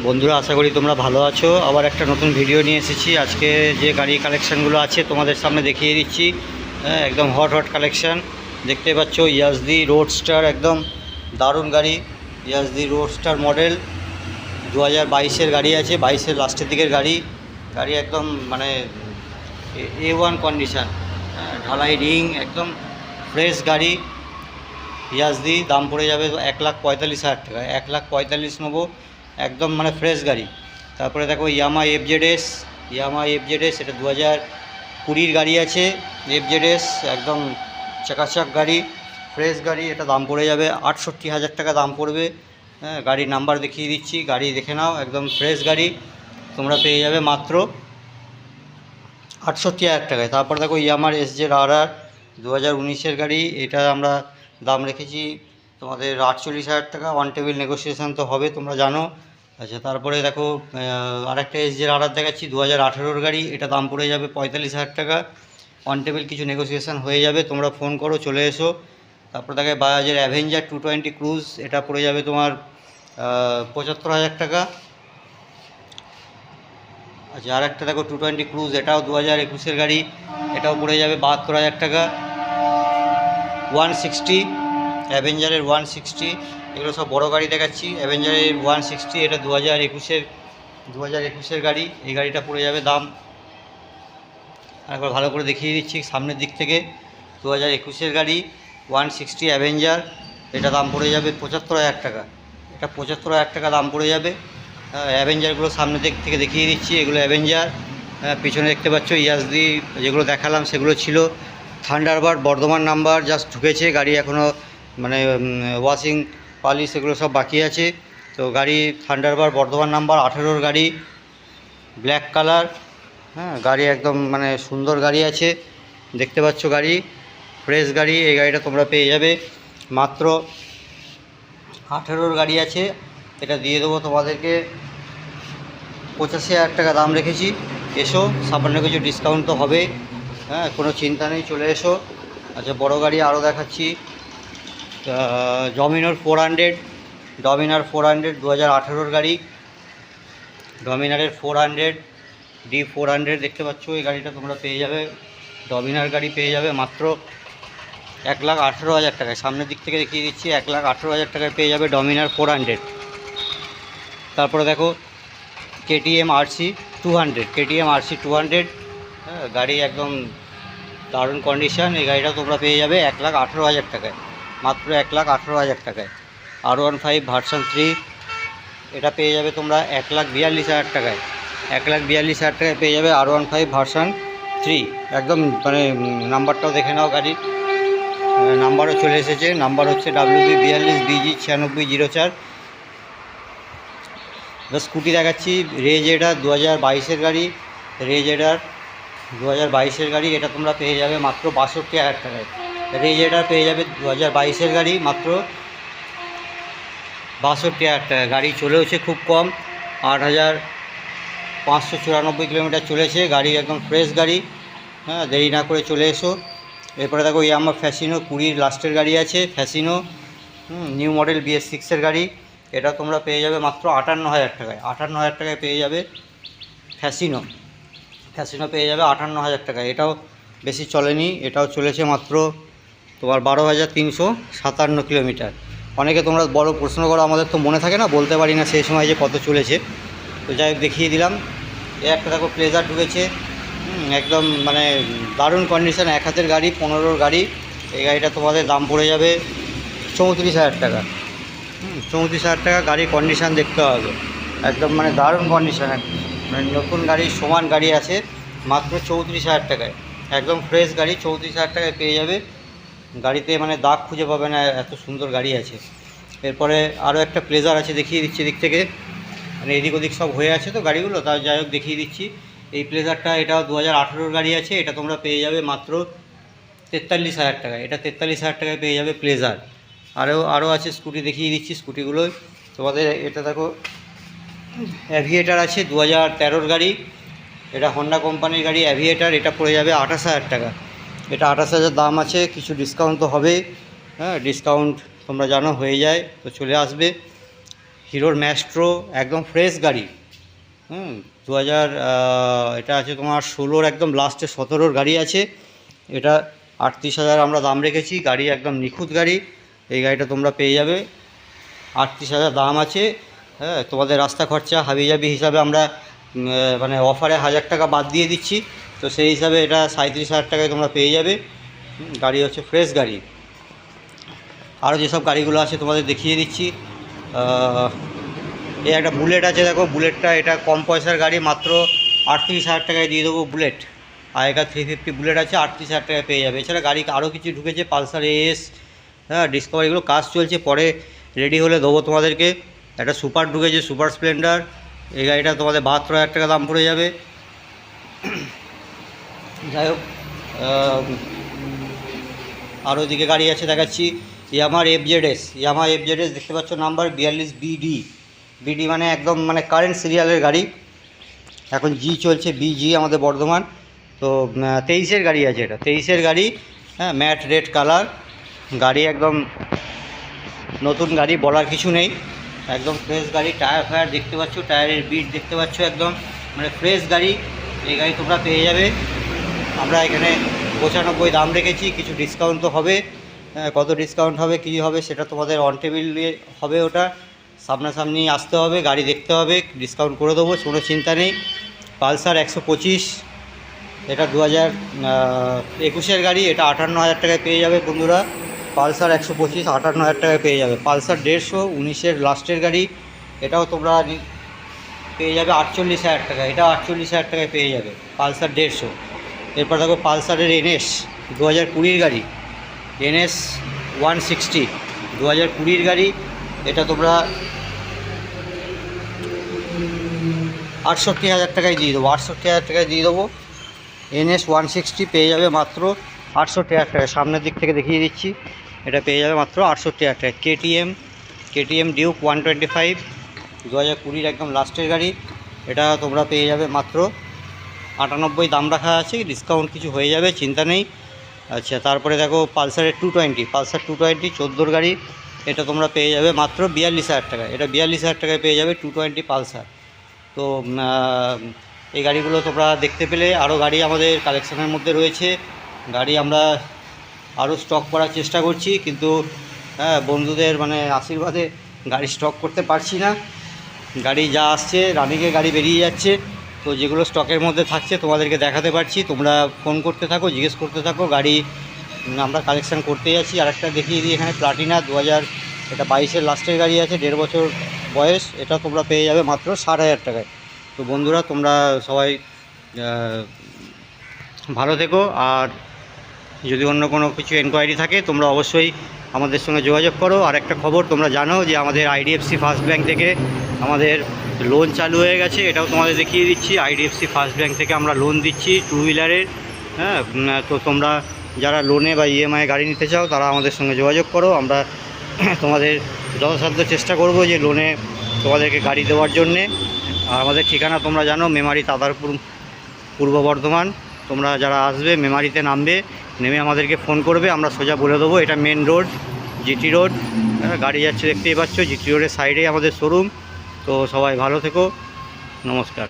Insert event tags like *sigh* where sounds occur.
বন্ধুরা, আশা করি তোমরা ভালো আছো। আবার একটা নতুন ভিডিও নিয়ে এসেছি। আজকে যে গাড়ি কালেকশানগুলো আছে, তোমাদের সামনে দেখিয়ে দিচ্ছি। হ্যাঁ একদম হট হট কালেকশান দেখতে পাচ্ছ ইয়াজদি রোডস্টার একদম দারুণ গাড়ি। ইয়াজদি রোডস্টার মডেল দু হাজার বাইশের গাড়ি আছে, বাইশের লাস্টের দিকের গাড়ি। গাড়ি একদম মানে এ ওয়ান কন্ডিশান ঢালাই রিং একদম ফ্রেশ গাড়ি। ইয়াজদি দাম পড়ে যাবে এক লাখ পঁয়তাল্লিশ হাজার টাকা। এক লাখ পঁয়তাল্লিশ নেব। একদম মানে ফ্রেশ গাড়ি। তারপরে দেখো ইয়ামা এফজেডএস ইয়ামা এফজেডএস এটা দু হাজার কুড়ির গাড়ি আছে। এফজেডএস একদম চাকাচাক গাড়ি ফ্রেশ গাড়ি, এটা দাম পড়ে যাবে আটষট্টি হাজার টাকা দাম পড়বে। হ্যাঁ গাড়ির নাম্বার দেখিয়ে দিচ্ছি, গাড়ি দেখে নাও, একদম ফ্রেশ গাড়ি, তোমরা পেয়ে যাবে মাত্র আটষট্টি হাজার টাকায়। তারপর দেখো ইয়ামার এস জেড আর আর দু হাজার উনিশের গাড়ি, এটা আমরা দাম রেখেছি তোমাদের আটচল্লিশ হাজার টাকা। ওয়ান টেবিল নেগোসিয়েশান তো হবে, তোমরা জানো। আচ্ছা তারপরে দেখো আরেকটা এস জেড আর আর দেখাচ্ছি দু হাজার গাড়ি, এটা দাম পড়ে যাবে পঁয়তাল্লিশ হাজার টাকা। ওয়ান টেবিল কিছু নেগোসিয়েশান হয়ে যাবে, তোমরা ফোন করো, চলে এসো। তারপর দেখে, বাজাজের অ্যাভেঞ্জার টু টোয়েন্টি ক্রুজ এটা পড়ে যাবে তোমার পঁচাত্তর হাজার টাকা। আচ্ছা আর একটা দেখো টু টোয়েন্টি ক্রুজ এটাও দু হাজার একুশের গাড়ি, এটাও পড়ে যাবে বাহাত্তর হাজার টাকা। ওয়ান সিক্সটি অ্যাভেঞ্জারের ওয়ান সিক্সটি এগুলো সব বড় গাড়ি দেখাচ্ছি অ্যাভেঞ্জারের ওয়ান সিক্সটি এটা দু হাজার একুশের দু হাজার একুশের গাড়ি, এই গাড়িটা পড়ে যাবে দাম। একবার ভালো করে দেখিয়ে দিচ্ছি সামনের দিক থেকে দু হাজার একুশের গাড়ি ওয়ান সিক্সটি অ্যাভেঞ্জার এটা দাম পড়ে যাবে পঁচাত্তর হাজার টাকা। এটা পঁচাত্তর হাজার টাকা দাম পড়ে যাবে। অ্যাভেঞ্জারগুলো সামনে দিক থেকে দেখিয়ে দিচ্ছি, এগুলো অ্যাভেঞ্জার পিছনে দেখতে পাচ্ছ ইয়াসদি যেগুলো দেখালাম সেগুলো ছিল। থান্ডারবার্ড বর্ধমান নাম্বার জাস্ট ঢুকেছে, গাড়ি এখনও মানে ওয়াশিং পালিশ, এগুলো সব বাকি আছে। তো গাড়ি থান্ডারবার্ড, বর্ধমান নাম্বার আঠেরোর গাড়ি, ব্ল্যাক কালার হ্যাঁ গাড়ি একদম মানে সুন্দর গাড়ি আছে। দেখতে পাচ্ছ গাড়ি, ফ্রেশ গাড়ি, এই গাড়িটা তোমরা পেয়ে যাবে। মাত্র আঠেরোর গাড়ি আছে, এটা দিয়ে দেবো তোমাদেরকে। পঁচাশি হাজার টাকা দাম রেখেছি। এসো, সামান্য কিছু ডিসকাউন্ট তো হবে হ্যাঁ কোনো চিন্তা নেই, চলে এসো। আচ্ছা বড় গাড়ি আরও দেখাচ্ছি। ডমিনোর four hundred, Dominar four hundred দু হাজার আঠেরোর গাড়ি, ডমিনারের four hundred, D four hundred দেখতে পাচ্ছ, এই গাড়িটা তোমরা পেয়ে যাবে, ডমিনার গাড়ি পেয়ে যাবে মাত্র এক লাখ আঠেরো হাজার টাকায়। সামনের দিক থেকে দেখিয়ে দিচ্ছি, এক লাখ আঠেরো হাজার টাকায় পেয়ে যাবে ডমিনার ফোর হান্ড্রেড। তারপরে দেখো, KTM RC two hundred, KTM RC two hundred হ্যাঁ গাড়ি একদম দারুণ কন্ডিশন এই গাড়িটা তোমরা পেয়ে যাবে এক লাখ আঠেরো হাজার টাকায়। মাত্র এক লাখ আঠেরো হাজার টাকায়। R one five version three, এটা পেয়ে যাবে তোমরা এক লাখ বিয়াল্লিশ হাজার টাকায়। এক লাখ বিয়াল্লিশ হাজার টাকায় পেয়ে যাবে R one five version three. একদম মানে নাম্বারটাও দেখে নাও গাড়ির। নাম্বারও চলে এসেছে। নাম্বার হচ্ছে ডাব্লিউবি বিয়াল্লিশ বিজি ছিয়ানব্বই জিরো চার। স্কুটি দেখাচ্ছি। রেজ এডার দু হাজার বাইশের গাড়ি। রেজ এডার দু হাজার বাইশের গাড়ি, এটা তোমরা পেয়ে যাবে মাত্র বাষট্টি হাজার টাকায়। রেজ এডার পেয়ে যাবে দু হাজার বাইশের গাড়ি মাত্র বাষট্টি হাজার টাকা। গাড়ি চলেওছে খুব কম, আট হাজার পাঁচশো চুরানব্বই কিলোমিটার চলেছে। গাড়ি একদম ফ্রেশ গাড়ি হ্যাঁ দেরি না করে চলে এসো। এরপরে দেখো ইয়ামা ফ্যাসিনো কুড়ির লাস্টের গাড়ি আছে ফ্যাসিনো নিউ মডেল বিএস সিক্সের গাড়ি। এটা তোমরা পেয়ে যাবে মাত্র আটান্ন হাজার টাকায়। আটান্ন হাজার টাকায় পেয়ে যাবে ফ্যাসিনো ফ্যাসিনো পেয়ে যাবে আটান্ন হাজার টাকায়। এটাও বেশি চলেনি, এটাও চলেছে মাত্র তোমার বারো হাজার তিনশো সাতান্ন কিলোমিটার। অনেকে তোমরা বড় প্রশ্ন করো, আমাদের তো মনে থাকে না, বলতে পারি না সেই সময় যে কত চলেছে। তো যাই হোক, দেখিয়ে দিলাম। এ একটা দেখো প্লেজার ঢুকেছে। একদম মানে দারুণ কন্ডিশন এক হাতের গাড়ি, পনেরোর গাড়ি। এই গাড়িটা তোমাদের দাম পড়ে যাবে চৌত্রিশ হাজার টাকা। চৌত্রিশ হাজার টাকা গাড়ির কন্ডিশান দেখতে হবে। একদম মানে দারুণ কন্ডিশান মানে নতুন গাড়ি, সমান গাড়ি আছে, মাত্র চৌত্রিশ হাজার টাকায়। একদম ফ্রেশ গাড়ি, চৌত্রিশ হাজার টাকায় পেয়ে যাবে। গাড়িতে মানে দাগ খুঁজে পাবে না, এত সুন্দর গাড়ি আছে। এরপরে আরও একটা প্লেজার আছে দেখিয়ে দিচ্ছি দিক থেকে। মানে এদিক ওদিক সব হয়ে আছে তো গাড়িগুলো তার যাই হোক দেখিয়ে দিচ্ছি। এই প্লেজারটা এটাও দু হাজার গাড়ি আছে, এটা তোমরা পেয়ে যাবে মাত্র তেতাল্লিশ হাজার টাকায় এটা তেতাল্লিশ হাজার টাকায় পেয়ে যাবে প্লেজার আরও আরও আছে স্কুটি দেখিয়ে দিচ্ছি স্কুটিগুলো। তোমাদের এটা দেখো অ্যাভিয়েটার আছে দু হাজার গাড়ি। এটা হন্ডা কোম্পানির গাড়ি অ্যাভিয়েটার এটা পড়ে যাবে আঠাশ হাজার টাকা। এটা আঠাশ হাজার দাম আছে, কিছু ডিসকাউন্ট তো হবে। হ্যাঁ ডিসকাউন্ট তোমরা জানো, হয়ে যায়, তো চলে আসবে। হিরোর ম্যাস্ট্রো একদম ফ্রেশ গাড়ি। হুম দু হাজার এটা আছে তোমার ষোলোর, একদম লাস্টে সতেরোর গাড়ি আছে। এটা আটত্রিশ হাজার আমরা দাম রেখেছি, গাড়ি একদম নিখুঁত গাড়ি। এই গাড়িটা তোমরা পেয়ে যাবে। আটত্রিশ হাজার দাম আছে। হ্যাঁ তোমাদের রাস্তা খরচা হাবিজাবি হিসাবে আমরা মানে অফারে হাজার টাকা বাদ দিয়ে দিচ্ছি। তো সেই হিসাবে এটা সাঁত্রিশ হাজার টাকায় তোমরা পেয়ে যাবে। গাড়ি হচ্ছে ফ্রেশ গাড়ি। আরও যেসব গাড়িগুলো আছে তোমাদের দেখিয়ে দিচ্ছি। এই একটা বুলেট আছে দেখো, বুলেটটা এটা কম পয়সার গাড়ি, মাত্র আটত্রিশ হাজার টাকায় দিয়ে দেবো বুলেট। আগেকার থ্রি ফিফটি বুলেট আছে, আটত্রিশ হাজার টাকায় পেয়ে যাবে। এছাড়া গাড়ি আরও কিছু ঢুকেছে, পালসার এস হ্যাঁ ডিসকভার এগুলো কাজ চলছে, পরে রেডি হলে দেবো তোমাদেরকে। একটা সুপার ঢুকেছে, সুপার স্প্লেন্ডার। এই গাড়িটা তোমাদের বাহাত্তর হাজার টাকা দাম পড়ে যাবে। যাই হোক আরও দিকে গাড়ি আছে দেখাচ্ছি। ইয়ামার F Z S Yamaha F Z S দেখতে পাচ্ছ নাম্বার বিয়াল্লিশ বিডি বিডি মানে একদম মানে কারেন্ট সিরিয়ালের গাড়ি। এখন জি চলছে বিজি আমাদের বর্ধমান। তো তেইশের গাড়ি আছে এটা, তেইশের গাড়ি হ্যাঁ ম্যাট রেড কালার গাড়ি একদম নতুন গাড়ি বলার কিছু নেই। একদম ফ্রেশ গাড়ি টায়ার ফায়ার দেখতে পাচ্ছ টায়ারের বিট দেখতে পাচ্ছ একদম। মানে ফ্রেশ গাড়ি, এই গাড়ি তোমরা পেয়ে যাবে। আমরা এখানে পঁচানব্বই দাম রেখেছি, কিছু ডিসকাউন্ট তো হবে। কত ডিসকাউন্ট হবে, কী হবে সেটা তোমাদের অন টেবিলে হবে ওটা। সামনাসামনি আসতে হবে, গাড়ি দেখতে হবে ডিসকাউন্ট করে দেবো, কোনো চিন্তা নেই। পালসার একশো পঁচিশ, এটা দু হাজার একুশের গাড়ি, এটা আটান্ন হাজার টাকায় পেয়ে যাবে বন্ধুরা। পালসার একশো পঁচিশ, আটান্ন হাজার টাকায় পেয়ে যাবে। পালসার দেড়শো, উনিশের লাস্টের গাড়ি, এটাও তোমরা পেয়ে যাবে আটচল্লিশ হাজার টাকা এটা আটচল্লিশ হাজার টাকায় পেয়ে যাবে, পালসার দেড়শো। এরপর দেখো পালসারের এনএস দু হাজার কুড়ির গাড়ি, এনএস ওয়ান সিক্সটি দু হাজার কুড়ির গাড়ি, এটা তোমরা আটষট্টি হাজার টাকায় দিয়ে দেবো, আটষট্টি হাজার টাকায় দিয়ে দেবো। এনএস ওয়ান সিক্সটি পেয়ে যাবে মাত্র আটষট্টি হাজার টাকা সামনের দিক থেকে দেখিয়ে দিচ্ছি, এটা পেয়ে যাবে মাত্র আটষট্টি হাজার টাকা KTM KTM Duke one twenty five দু হাজার কুড়ির একদম লাস্টের গাড়ি, এটা তোমরা পেয়ে যাবে মাত্র আটানব্বই দাম রাখা আছে ডিসকাউন্ট কিছু হয়ে যাবে, চিন্তা নেই। আচ্ছা তারপরে দেখো পালসারের two twenty Pulsar two twenty চোদ্দোর গাড়ি, এটা তোমরা পেয়ে যাবে মাত্র বিয়াল্লিশ হাজার টাকা এটা বিয়াল্লিশ হাজার টাকায় পেয়ে যাবে টু টোয়েন্টি পালসার। তো এই গাড়িগুলো তোমরা দেখতে পেলে। আরও গাড়ি আমাদের কালেকশনের মধ্যে রয়েছে। গাড়ি আমরা আরও স্টক করার চেষ্টা করছি, কিন্তু হ্যাঁ বন্ধুদের মানে আশীর্বাদে গাড়ি স্টক করতে পারছি না। গাড়ি যা আসছে, রানিংয়ে গাড়ি বেরিয়ে যাচ্ছে। তো যেগুলো স্টকের মধ্যে থাকছে, তোমাদেরকে দেখাতে পারছি। তোমরা ফোন করতে থাকো, জিজ্ঞেস করতে থাকো, গাড়ি আমরা কালেকশান করতে যাচ্ছি আরেকটা দেখিয়ে দিই এখানে প্লাটিনা দু হাজার এটা বাইশের লাস্টের গাড়ি আছে, দেড় বছর বয়স, এটা তোমরা পেয়ে যাবে মাত্র ষাট হাজার টাকায়। তো বন্ধুরা, তোমরা সবাই ভালো থেকো, আর যদি অন্য কোনো কিছু এনকোয়ারি থাকে, তোমরা অবশ্যই আমাদের সঙ্গে যোগাযোগ করো। আর একটা খবর, তোমরা জানো যে আমাদের আইডিএফসি ফার্স্ট ব্যাংক থেকে আমাদের লোন চালু হয়ে গেছে, এটাও তোমাদের দেখিয়ে দিচ্ছি। আইডিএফসি ফার্স্ট ব্যাংক থেকে আমরা লোন দিচ্ছি টু হুইলারের হ্যাঁ তো তোমরা যারা লোনে বা ইএমআই গাড়ি নিতে চাও, তারা আমাদের সঙ্গে যোগাযোগ করো। আমরা *clears throat* তোমাদের যথাসাধ্য চেষ্টা করব যে লোনে তোমাদেরকে গাড়ি দেওয়ার জন্যে। আর আমাদের ঠিকানা তোমরা জানো, মেমারি তাদারপুর, পূর্ব বর্ধমান। তোমরা যারা আসবে, মেমারিতে নামবে, নেমে আমাদেরকে ফোন করবে, আমরা সোজা বলে দেবো। এটা মেন রোড জিটি রোড গাড়ি যাচ্ছে, দেখতেই পাচ্ছ জিটি রোডের সাইডে আমাদের শোরুম তো সবাই ভালো থেকো। নমস্কার।